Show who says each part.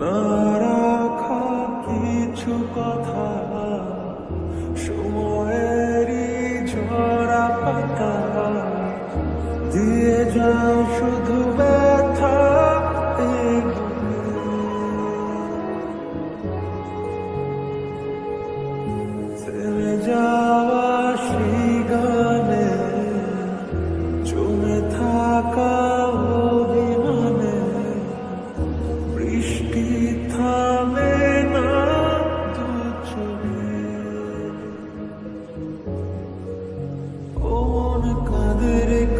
Speaker 1: No. kadere